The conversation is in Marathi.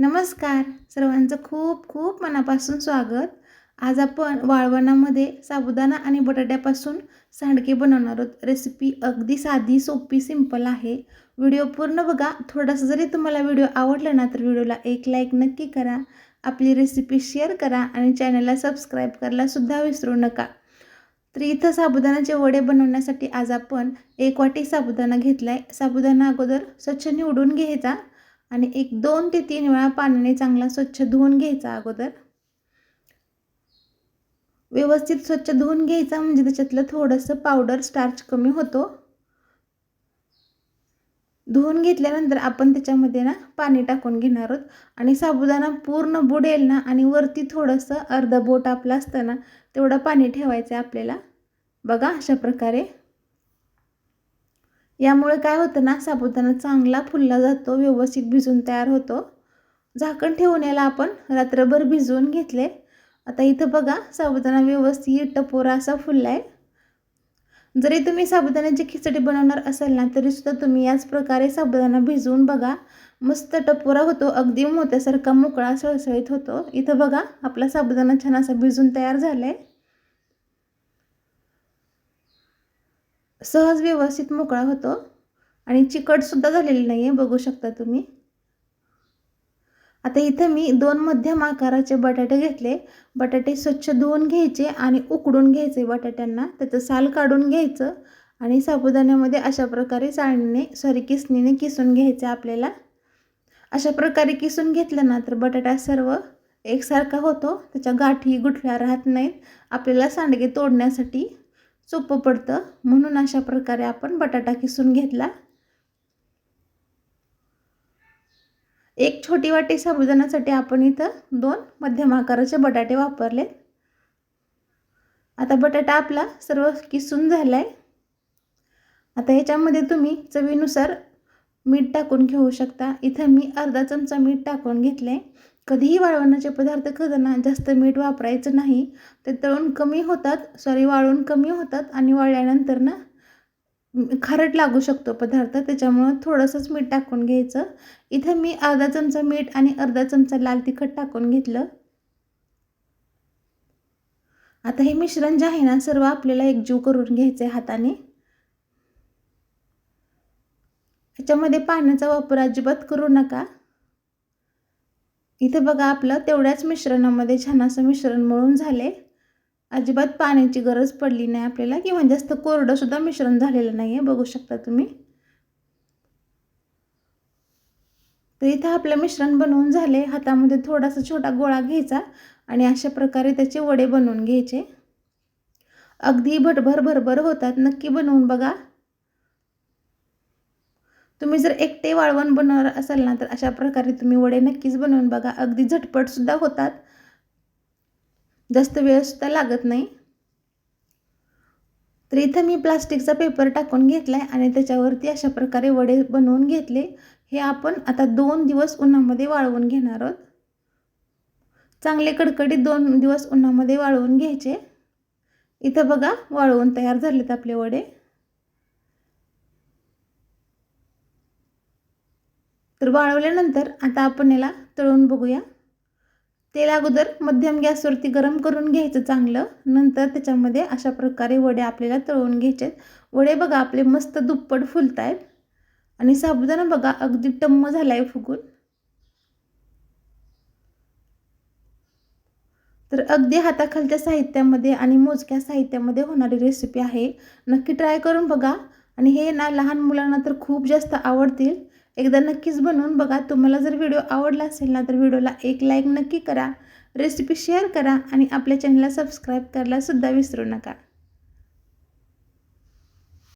नमस्कार. सर्वांचं खूप खूप मनापासून स्वागत. आज आपण वाळवणामध्ये साबुदाणा आणि बटाट्यापासून सांडके बनवणार आहोत. रेसिपी अगदी साधी सोपी सिंपल आहे. व्हिडिओ पूर्ण बघा. थोडासा जरी तुम्हाला व्हिडिओ आवडला ना तर व्हिडिओला एक लाईक नक्की करा. आपली रेसिपी शेअर करा आणि चॅनलला सबस्क्राईब करायलासुद्धा विसरू नका. तर इथं साबुदाण्याचे वडे बनवण्यासाठी आज आपण एक वाटी साबुदाणा घेतला आहे साबुदाणा अगोदर स्वच्छ निवडून घ्यायचा. आणि एक दोन ते तीन वेळा पाण्याने चांगला स्वच्छ धुवून घ्यायचा अगोदर. व्यवस्थित स्वच्छ धुवून घ्यायचा म्हणजे त्याच्यातलं थोडंसं पावडर स्टार्च कमी होतो. धुवून घेतल्यानंतर आपण त्याच्यामध्ये ना पाणी टाकून घेणार आहोत. आणि साबुदाणा पूर्ण बुडेल ना आणि वरती थोडंसं अर्धा बोट आपलं असतं ना तेवढं पाणी ठेवायचं आहे आपल्याला. बघा अशा प्रकारे. यामुळे काय होतं ना साबुदाणा चांगला फुलला जातो व्यवस्थित भिजून तयार होतो. झाकण ठेवून याला आपण रात्रभर भिजवून घेतले. आता इथं बघा साबुदाणा व्यवस्थित टपोरा असा फुलला आहे जरी तुम्ही साबुदाण्याची खिचडी बनवणार असाल ना तरीसुद्धा तुम्ही याच प्रकारे साबुदाणा भिजवून बघा. मस्त टपोरा होतो अगदी मोत्यासारखा मोकळा सळसळीत होतो. इथं बघा आपला साबुदाणा छान असा भिजून तयार झाला आहे सहज व्यवस्थित मोकळा होतो. आणि चिकटसुद्धा झालेली नाही आहे बघू शकता तुम्ही. आता इथं मी दोन मध्यम आकाराचे बटाटे घेतले. बटाटे स्वच्छ धुवून घ्यायचे आणि उकडून घ्यायचे बटाट्यांना. त्याचं साल काढून घ्यायचं आणि साबुदाण्यामध्ये अशा प्रकारे चाळणीने सॉरी किसणीने किसून घ्यायचे आपल्याला. अशा प्रकारे किसून घेतलं ना तर बटाटा सर्व एकसारखा होतो. त्याच्या गाठी गुठल्या राहत नाहीत. आपल्याला सांडगे तोडण्यासाठी सोपं पडतं. म्हणून अशा प्रकारे आपण बटाटा किसून घेतला. एक छोटी वाटी साबुदाण्यासाठी आपण इथं दोन मध्यम आकाराचे बटाटे वापरले आता बटाटा आपला सर्व किसून झाला आहे आता ह्याच्यामध्ये तुम्ही चवीनुसार मीठ टाकून घेऊ शकता. इथं मी अर्धा चमचा मीठ टाकून घेतले कधीही वाळवण्याचे पदार्थ करताना जास्त मीठ वापरायचं नाही ते तळून कमी होतात सॉरी वाळून कमी होतात आणि वाळल्यानंतर ना खारट लागू शकतो पदार्थ त्याच्यामुळं थोडंसंच मीठ टाकून घ्यायचं. इथं मी अर्धा चमचा मीठ आणि अर्धा चमचा लाल तिखट टाकून घेतलं. आता हे मिश्रण जे आहे ना सर्व आपल्याला एकजीव करून घ्यायचं आहे हाताने. याच्यामध्ये पाण्याचा वापर अजिबात करू नका. इथे बघा आपलं तेवढ्याच मिश्रणामध्ये छान असं मिश्रण मळून झाले. अजिबात पाण्याची गरज पडली नाही आपल्याला किंवा जास्त कोरडंसुद्धा मिश्रण झालेलं नाही आहे बघू शकता तुम्ही. तर इथं आपलं मिश्रण बनवून झाले. हातामध्ये थोडासा छोटा गोळा घ्यायचा आणि अशा प्रकारे त्याचे वडे बनवून घ्यायचे. अगदी भटभर भरभर होतात नक्की बनवून बघा. तुम्ही जर एकटे वाळवण बनवणार असाल ना तर अशा प्रकारे तुम्ही वडे नक्कीच बनवून बघा. अगदी झटपटसुद्धा होतात. जास्त वेळसुद्धा लागत नाही. तर इथं मी प्लास्टिकचा पेपर टाकून घेतला आहे आणि त्याच्यावरती अशा प्रकारे वडे बनवून घेतले. हे आपण आता दोन दिवस उन्हामध्ये वाळवून घेणार आहोत. चांगले कडकडीत दोन दिवस उन्हामध्ये वाळवून घ्यायचे. इथं बघा वाळवून तयार झालेत आपले वडे. तर वाळवल्यानंतर आता आपण याला तळून बघूया. तेल अगोदर मध्यम गॅसवरती गरम करून घ्यायचं चांगलं. नंतर त्याच्यामध्ये अशा प्रकारे वडे आपल्याला तळून घ्यायचे वडे बघा आपले मस्त दुप्पट फुलत आहेत आणि साबुदाणा बघा अगदी टम्म झाला आहे फुगून. तर अगदी हाताखालच्या साहित्यामध्ये आणि मोजक्या साहित्यामध्ये होणारी रेसिपी आहे. नक्की ट्राय करून बघा. आणि हे ना लहान मुलांना तर खूप जास्त आवडतील. एकदा नक्कीच बनवून बघा. तुम्हाला जर व्हिडिओ आवडला असेल ना तर व्हिडिओला एक लाईक नक्की करा. रेसिपी शेअर करा आणि आपल्या चॅनलला सबस्क्राईब करायला सुद्धा विसरू नका.